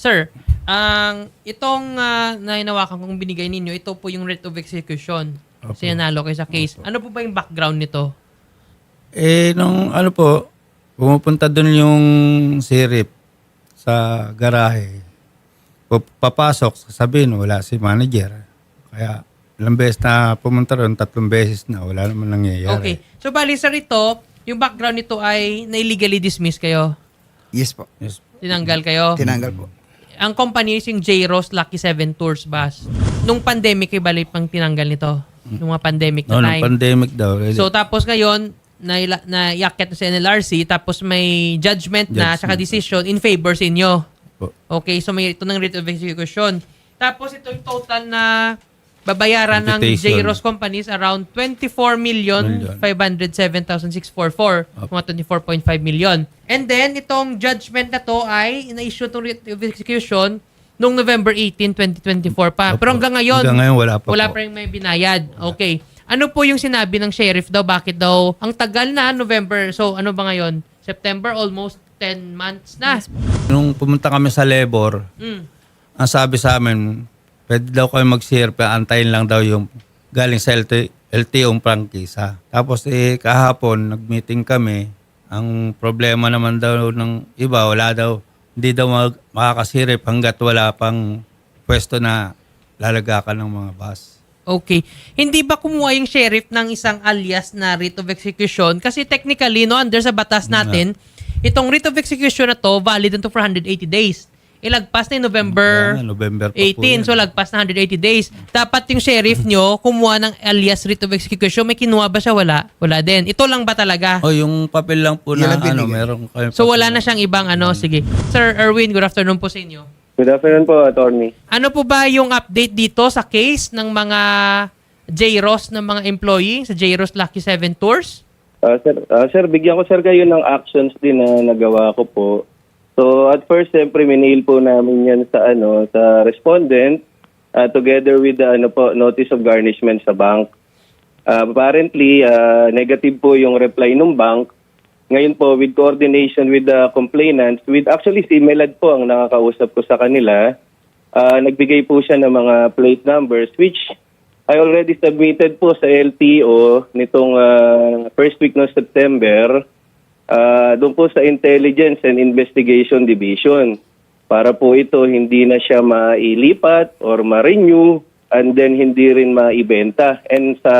Sir, ang itong uh, nainawakan kong binigay ninyo, ito po yung writ of execution. Opo. Sinanalo kayo sa case. Ano po ba yung background nito? Eh, nung ano po, pumupunta doon yung sirip sa garahe. Papasok, sasabihin, wala si manager. Kaya, ilang beses na pumunta doon, tatlong beses na, wala naman nangyayari. Okay. So, bali, sir, ito, yung background nito ay na-illegally dismiss kayo. Yes po. Yes. Tinanggal kayo. Tinanggal po. Ang company is yung J-Rose Lucky 7 Tours Bus. Nung pandemic, ay bali pang tinanggal nito. Nung mga pandemic na No, time. nung pandemic daw. eh, So tapos ngayon, na, na iakyat na sa NLRC, tapos may judgment, na, Judgment. saka decision in favor sa inyo. Okay, so may ito ng writ of execution. Tapos ito yung total na babayaran ng Computation. J-Rose companies around 24 million Million. 507,644 mga 24.5 million. And then itong judgment na to ay ina-issue itong writ of execution noong November 18, 2024 pa. Opo. Pero hanggang ngayon, Hanggang ngayon, wala pa wala po. pa rin may binayad. Okay. Ano po yung sinabi ng sheriff daw? Bakit daw? Ang tagal na, November. So, ano ba ngayon? September, almost 10 months na. Nung pumunta kami sa labor, Mm. ang sabi sa amin, pwede daw kayo mag-share, pero antayin lang daw yung galing sa LT, LTO prangkisa. Tapos eh, kahapon, nag-meeting kami. Ang problema naman daw ng iba, wala daw, hindi daw mag, makakasirip hanggat wala pang pwesto na lalagakan ng mga bus. Okay. Hindi ba kumuha yung sheriff ng isang alias na writ of execution? Kasi technically, no, under sa batas natin, itong writ of execution na to, valid until for 180 days. Ilagpas na yung November nga, November pa po 18, yan. so lagpas na 180 days. Dapat yung sheriff nyo kumuha ng alias writ of execution. May kinuha ba siya? Wala. Wala din. Ito lang ba talaga? O yung papel lang po Yan na ang ano, binigay. meron kayo. So wala na siyang ibang ano. Sige. Sir Erwin, good afternoon po sa inyo. Good afternoon po, attorney. Ano po ba yung update dito sa case ng mga J-Ross ng mga employee sa J-Ross Lucky 7 Tours? Ah, sir, ah, sir, bigyan ko sir kayo ng actions din na nagawa ko po. So at first, siyempre, minail po namin yan sa ano sa respondent ah, together with the ano po, notice of garnishment sa bank. Ah, apparently, ah, negative po yung reply ng bank. Ngayon po, with coordination with the complainants, with actually si Melad po ang nakakausap ko sa kanila, ah, nagbigay po siya ng mga plate numbers which I already submitted po sa LTO nitong ah, first week ng September ah, doon po sa Intelligence and Investigation Division para po ito hindi na siya mailipat or ma-renew and then hindi rin maibenta and sa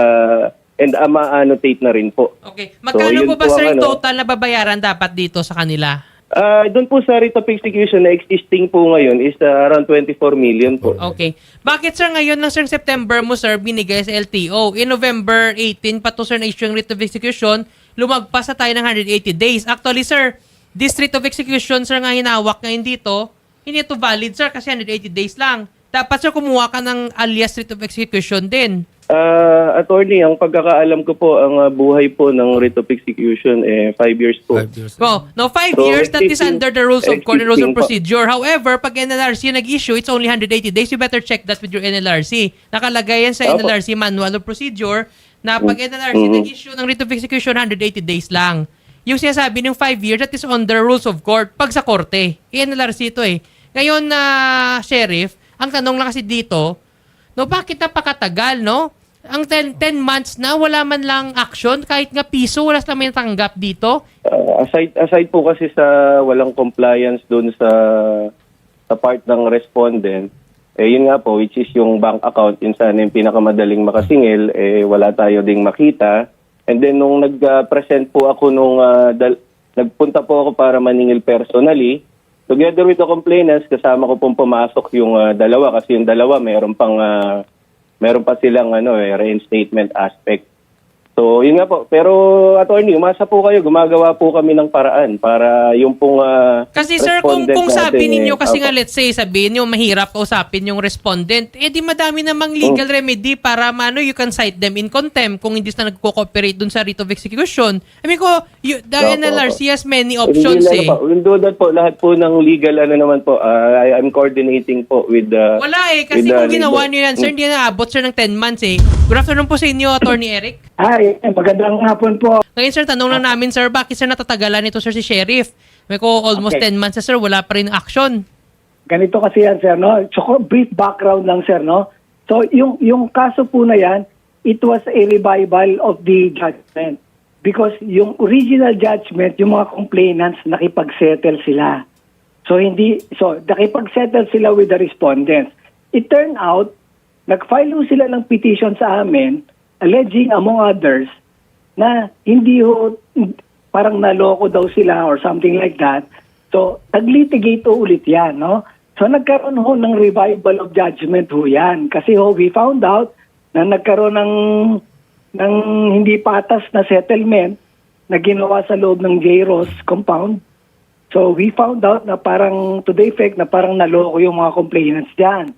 and uh, ma-annotate na rin po. Okay. Magkano yun po ba sir ano. total na babayaran dapat dito sa kanila? Ah, doon po sa rate of execution na existing po ngayon is ah, around 24 million po. Okay. Bakit sir ngayon ng sir September mo sir binigay sa LTO? In November 18 pa to sir na issue yung writ of execution, lumagpas na tayo ng 180 days. Actually sir, this writ of execution sir nga hinawak ngayon dito, hindi ito valid sir kasi 180 days lang. Dapat sir kumuha ka ng alias writ of execution din. Ah, attorney, ang pagkakaalam ko po, ang ah, buhay po ng rate of execution eh 5 years po. Five years. Well, no, five So, years, that is under the rules of court and rules of existing pa. procedure. However, pag NLRC nag-issue, it's only 180 days. You better check that with your NLRC. Nakalagay yan sa Opo. NLRC Manual of Procedure na pag NLRC Mhm. nag-issue ng writ of execution, 180 days lang. Yung sinasabi ng 5 years, that is the rules of court. Pag sa korte. NLRC ito eh. Ngayon na sheriff, ang tanong lang kasi dito, no, bakit napakatagal, no? Ang 10, 10 months na, wala man lang action, kahit nga piso, wala silang may natanggap dito. Ah, aside aside po kasi sa walang compliance doon sa sa part ng respondent, eh yun nga po which is yung bank account yun sana yung pinakamadaling makasingil eh wala tayo ding makita. And then nung nag-present po ako nung ah, dal- nagpunta po ako para maningil personally, together with the complainants kasama ko pong pumasok yung ah, dalawa kasi yung dalawa meron pang ah, meron pa silang ano eh reinstatement aspect. So, yun nga po. Pero, attorney, umasa po kayo. Gumagawa po kami ng paraan para yung pong ah, Kasi sir, kung, kung sabi natin, ninyo, eh, kasi opo. nga let's say, sabihin nyo, mahirap kausapin yung respondent, eh di madami namang legal Oh. remedy para mano you can cite them in contempt kung hindi sila nagko-cooperate dun sa writ of execution. I mean ko, you, the NLRC has many options lang eh. po. Do that po. Lahat po ng legal, ano naman po, ah, I- I'm coordinating po with the... Wala eh, kasi kung ginawa nyo yan, sir, hindi na naabot sir ng 10 months eh. Good afternoon po sa inyo, Attorney Eric. Hi, magandang hapon po. Ngayon sir, tanong lang namin sir, bakit sir natatagalan ito sir si Sheriff? May ko almost Okay. 10 months na sir, wala pa rin action. ganito kasi yan, sir, no? So, brief background lang, sir, no? So, yung, yung kaso po na yan, it was a revival of the judgment. Because yung original judgment, yung mga complainants, nakipag-settle sila. So, hindi, so, nakipag-settle sila with the respondents. It turned out, nag-file ho sila ng petition sa amin, alleging, among others, na hindi ho, parang naloko daw sila or something like that. So, naglitigate ulit yan, no? So, nagkaroon ho ng revival of judgment ho yan. Kasi ho, we found out na nagkaroon ng, ng hindi patas na settlement na ginawa sa loob ng J-Ross compound. So, we found out na parang, to the effect, na parang naloko yung mga complainants dyan.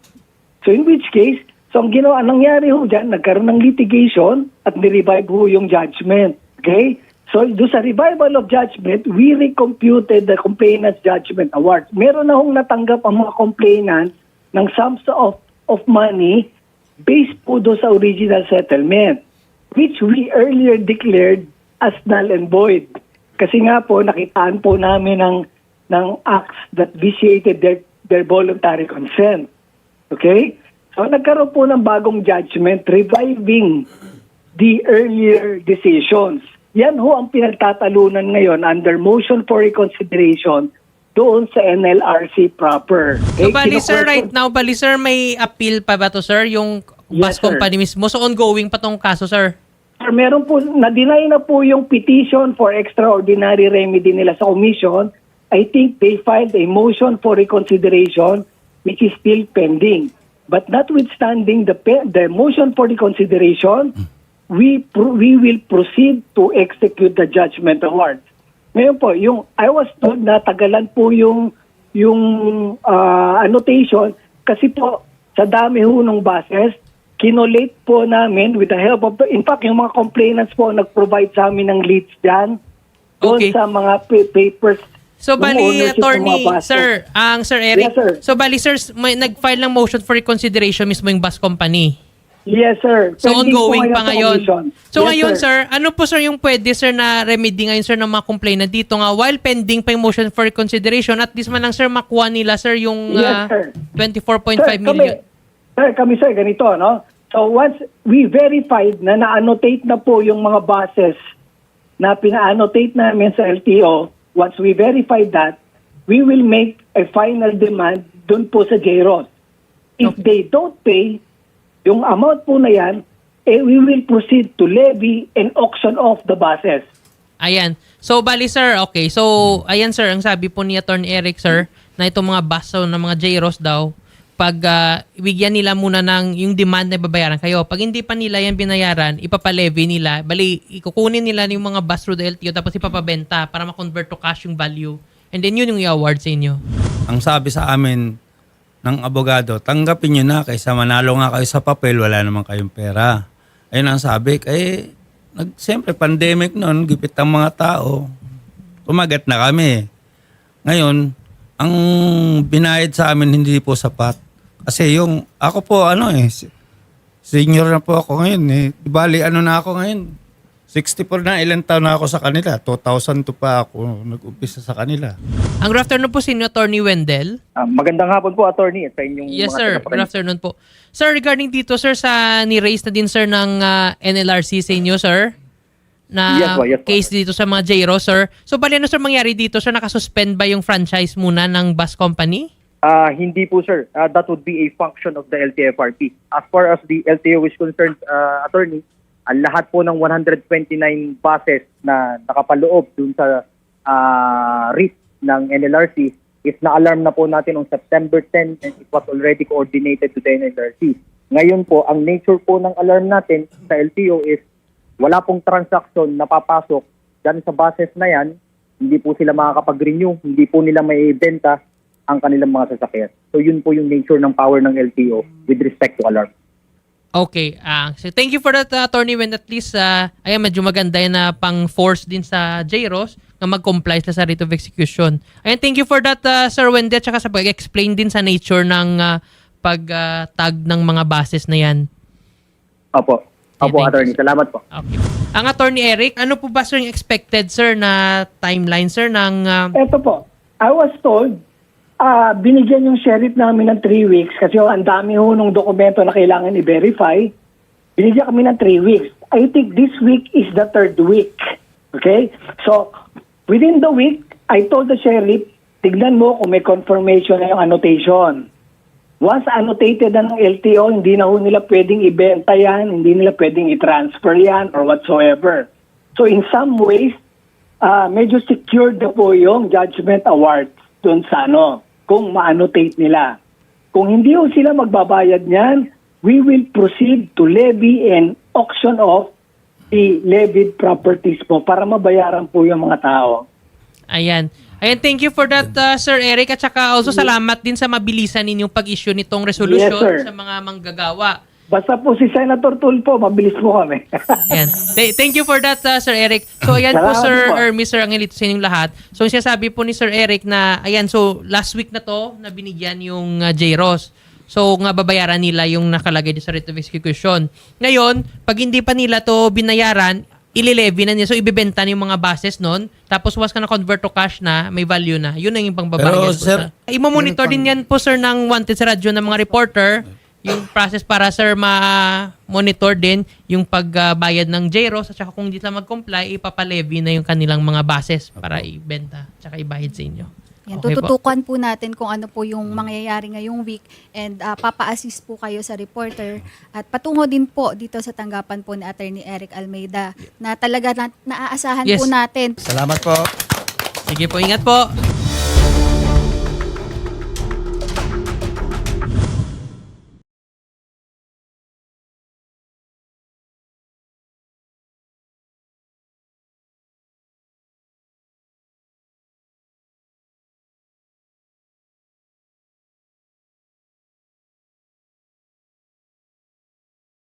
So, in which case, so ang ginawa, ang nangyari ho dyan, nagkaroon ng litigation at nirevive ho yung judgment. Okay? So, do sa revival of judgment, we recomputed the complainant's judgment award. Meron na hong natanggap ang mga complainant ng sums of, of money based po do sa original settlement, which we earlier declared as null and void. Kasi nga po, nakitaan po namin ng, ng acts that vitiated their, their voluntary consent. Okay? So nagkaroon po ng bagong judgment reviving the earlier decisions. Yan ho ang pinagtatalunan ngayon under motion for reconsideration doon sa NLRC proper. So, Okay? bali sir, right now, bali sir, may appeal pa ba to sir? Yung bus Yes, sir. company mismo. So, ongoing pa tong kaso, sir? Sir, meron po, na-deny na po yung petition for extraordinary remedy nila sa commission. I think they filed a motion for reconsideration which is still pending. But notwithstanding the, the motion for reconsideration, we, pro- we will proceed to execute the judgment award. Ngayon po, yung I was told na tagalan po yung yung ah, annotation kasi po sa dami ho ng buses, kinolate po namin with the help of the, in fact, yung mga complainants po nag-provide sa amin ng leads dyan doon Okay. sa mga pa- papers. So, bali, attorney, sir, ang Sir Eric. Yes, sir. So, bali, sir, may nag-file ng motion for reconsideration mismo yung bus company. Yes, sir. So, Pending po ongoing pa ngayon. commission. So, Yes, ngayon, sir. ano po, sir, yung pwede, sir, na remedy ngayon, sir, ng mga complainant dito nga, while pending pa yung motion for reconsideration, at least man lang, sir, makuha nila, sir, yung Yes, ah, sir. 24.5 Sir, million. Kami, sir, kami sir, ganito, no? So once we verified na na-annotate na po yung mga buses na pina-annotate namin sa LTO, once we verified that, we will make a final demand dun po sa JROS. If they don't pay, yung amount po na yan, eh, we will proceed to levy and auction off the buses. Ayan. So, bali, sir, okay. So, ayan, sir, ang sabi po ni Attorney Eric, sir, na itong mga bus so, ng mga JROS daw, pag ah, bigyan nila muna ng yung demand na babayaran kayo. Pag hindi pa nila yan binayaran, ipapalevy nila. Bali, ikukunin nila yung mga bus through the LTO tapos ipapabenta para ma-convert to cash yung value. And then yun yung i-award sa inyo. Ang sabi sa amin ng abogado, tanggapin nyo na kaysa manalo nga kayo sa papel, wala naman kayong pera. Ayun ang sabi. Eh, nag, siyempre, pandemic noon, gipit ang mga tao. Kumagat na kami. Ngayon, ang binayad sa amin hindi po sapat. Kasi yung, ako po, ano eh, senior na po ako ngayon eh. Di Bali, ano na ako ngayon? 64 na, ilang taon na ako sa kanila. 2002 pa ako nag-umpisa sa kanila. Ang good afternoon po sa inyo, Attorney Wendell. Ah, magandang hapon po, attorney, sa inyong Yes, mga sir. tagapakinig. Good afternoon po. Sir, regarding dito, sir, sa ni-raise na din, sir, ng ah, NLRC sa inyo, sir, na Yes po, yes po. case dito sa mga JRO, sir. So, bali ano, sir, mangyari dito, sir? Nakasuspend ba yung franchise muna ng bus company? Ah, hindi po, sir. Ah, that would be a function of the LTFRP. As far as the LTO is concerned, ah, attorney, ang lahat po ng 129 buses na nakapaloob dun sa ah, RIT ng NLRC is na-alarm na po natin on September 10 and it was already coordinated to the NLRC. Ngayon po, ang nature po ng alarm natin sa LTO is wala pong transaction na papasok dyan sa buses na yan, hindi po sila makakapag-renew, hindi po nila may benta ang kanilang mga sasakyan. So yun po yung nature ng power ng LTO with respect to alarm. Okay. ah so thank you for that, uh, Attorney When at least, uh, ayan, medyo maganda yan na pang-force din sa JROS na mag-comply sila sa rate of execution. Ayan, thank you for that, uh, Sir Wende, at saka sa pag-explain din sa nature ng ah, pag-tag ng mga bases na yan. Opo. Okay, Opo, you, attorney. Salamat po. Okay. Ang Attorney Eric, ano po ba, sir, yung expected, sir, na timeline, sir, ng... ah, Ito po, I was told ah, binigyan yung sheriff namin ng three weeks kasi oh, ang dami ho nung dokumento na kailangan i-verify. Binigyan kami ng three weeks. I think this week is the third week. Okay? So, within the week, I told the sheriff, tignan mo kung may confirmation na yung annotation. Once annotated na ng LTO, hindi na ho nila pwedeng ibenta yan, hindi nila pwedeng i-transfer yan or whatsoever. So in some ways, ah medyo secured na po yung judgment award doon sa ano, kung ma-annotate nila. Kung hindi ho sila magbabayad niyan, we will proceed to levy and auction off the levied properties po para mabayaran po yung mga tao. Ayan. Ayan, thank you for that, uh, Sir Eric. At saka also salamat din sa mabilisan ninyong pag-issue nitong resolution Yes, sir. sa mga manggagawa. Basta po si Senator Tulfo, mabilis po kami. Ayan. Th- thank you for that, uh, Sir Eric. So, ayan po, Salamat Sir po. or Mr. Angelito sa inyong lahat. So, sinasabi po ni Sir Eric na, ayan, so, last week na to, na binigyan yung uh, J-Ross. So, nga babayaran nila yung nakalagay sa writ of execution. Ngayon, pag hindi pa nila to binayaran, ililevy na nila. So, ibibenta na yung mga bases nun. Tapos, once ka na-convert to cash na, may value na. Yun ang yung pangbabayad. Pero, po sir, sa- Imo-monitor din yan po, sir, ng Wanted sa radyo ng mga reporter. Yung process para, sir, ma-monitor din yung pagbayad ng JROS at saka kung hindi sila mag-comply, ipapalevy na yung kanilang mga bases para ibenta at saka ibahid sa inyo. Yan, Okay po. tututukan po. natin kung ano po yung mangyayari ngayong week and ah, papa-assist po kayo sa reporter at patungo din po dito sa tanggapan po ni Attorney Eric Almeida na talaga na, naaasahan Yes. po natin Salamat po. Sige po, ingat po.